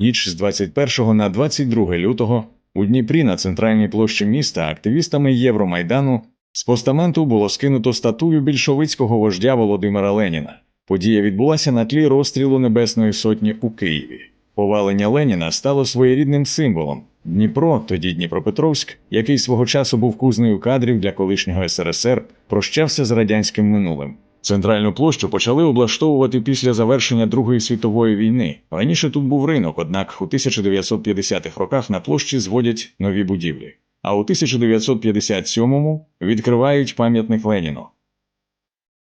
Ніч з 21 на 22 лютого у Дніпрі на центральній площі міста активістами Євромайдану з постаменту було скинуто статую більшовицького вождя Володимира Леніна. Подія відбулася на тлі розстрілу Небесної Сотні у Києві. Повалення Леніна стало своєрідним символом. Дніпро, тоді Дніпропетровськ, який свого часу був кузнею кадрів для колишнього СРСР, прощався з радянським минулим. Центральну площу почали облаштовувати після завершення Другої світової війни. Раніше тут був ринок, однак у 1950-х роках на площі зводять нові будівлі. А у 1957-му відкривають пам'ятник Леніну.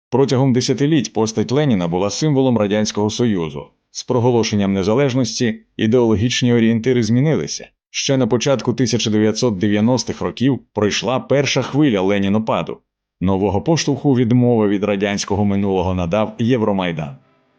Протягом десятиліть постать Леніна була символом Радянського Союзу. З проголошенням незалежності ідеологічні орієнтири змінилися. Ще на початку 1990-х років пройшла перша хвиля Ленінопаду. Нового поштовху відмови від радянського минулого надав Євромайдан.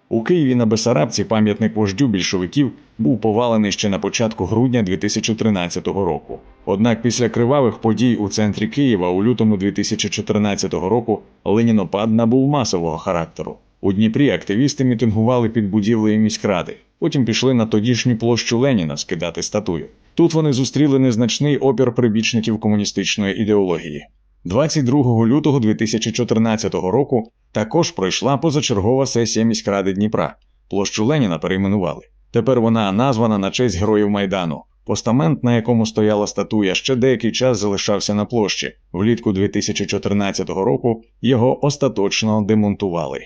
У Києві на Бесарабці пам'ятник вождю більшовиків був повалений ще на початку грудня 2013 року. Однак після кривавих подій у центрі Києва у лютому 2014 року Ленінопад набув масового характеру. У Дніпрі активісти мітингували під будівлею міськради, потім пішли на тодішню площу Леніна скидати статую. Тут вони зустріли незначний опір прибічників комуністичної ідеології. 22 лютого 2014 року також пройшла позачергова сесія міськради Дніпра. Площу Леніна перейменували. Тепер вона названа на честь героїв Майдану. Постамент, на якому стояла статуя, ще деякий час залишався на площі. Влітку 2014 року його остаточно демонтували.